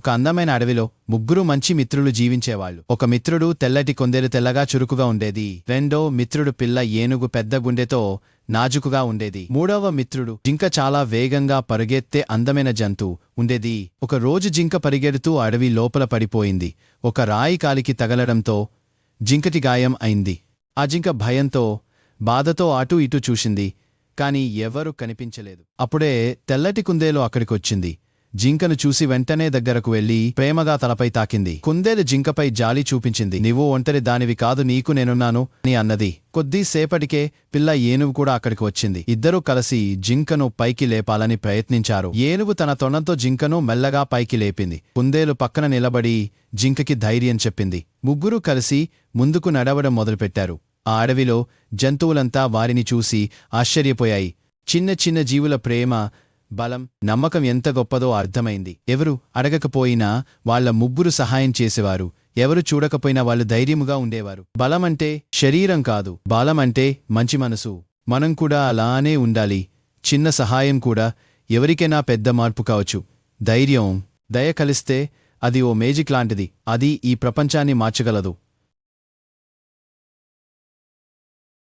ఒక అందమైన అడవిలో ముగ్గురు మంచి మిత్రులు జీవించేవాళ్ళు. ఒక మిత్రుడు తెల్లటి కొందేలు తెల్లగా చురుకుగా ఉండేది. రెండో మిత్రుడు పిల్ల ఏనుగు పెద్ద గుండెతో నాజుకుగా ఉండేది. మూడవ మిత్రుడు జింక చాలా వేగంగా పరుగెత్తే అందమైన జంతువు ఉండేది. ఒక రోజు జింక పరిగెడుతూ అడవి లోపల పడిపోయింది. ఒక రాయి కాలికి తగలడంతో జింకటి గాయం అయింది. ఆ జింక భయంతో బాధతో అటూ ఇటూ చూసింది కాని ఎవరూ కనిపించలేదు. అప్పుడే తెల్లటి కుందేలు అక్కడికొచ్చింది. జింకను చూసి వెంటనే దగ్గరకు వెళ్ళి ప్రేమగా తలపై తాకింది. కుందేలు జింకపై జాలి చూపించింది. నీవు ఒంటరి దానివి కాదు నీకు నేనున్నాను అని అన్నది. కొద్దిసేపటికే పిల్ల ఏనుగు కూడా అక్కడికి వచ్చింది. ఇద్దరూ కలిసి జింకను పైకి లేపాలని ప్రయత్నించారు. ఏనుగు తన తొండంతో జింకను మెల్లగా పైకి లేపింది. కుందేలు పక్కన నిలబడి జింకకి ధైర్యం చెప్పింది. ముగ్గురూ కలిసి ముందుకు నడవడం మొదలుపెట్టారు. ఆ అడవిలో జంతువులంతా వారిని చూసి ఆశ్చర్యపోయాయి. చిన్న చిన్న జీవుల ప్రేమ బలం నమ్మకం ఎంత గొప్పదో అర్థమైంది. ఎవరు అడగకపోయినా వాళ్ళ ముగ్గురు సహాయం చేసేవారు. ఎవరు చూడకపోయినా వాళ్ళు ధైర్యముగా ఉండేవారు. బలమంటే శరీరం కాదు. బలమంటే మంచి మనసు. మనం కూడా అలానే ఉండాలి. చిన్న సహాయం కూడా ఎవరికైనా పెద్ద మార్పు కావచ్చు. ధైర్యం దయ కలిస్తే అది ఓ మేజిక్ లాంటిది. అది ఈ ప్రపంచాన్ని మార్చగలదు.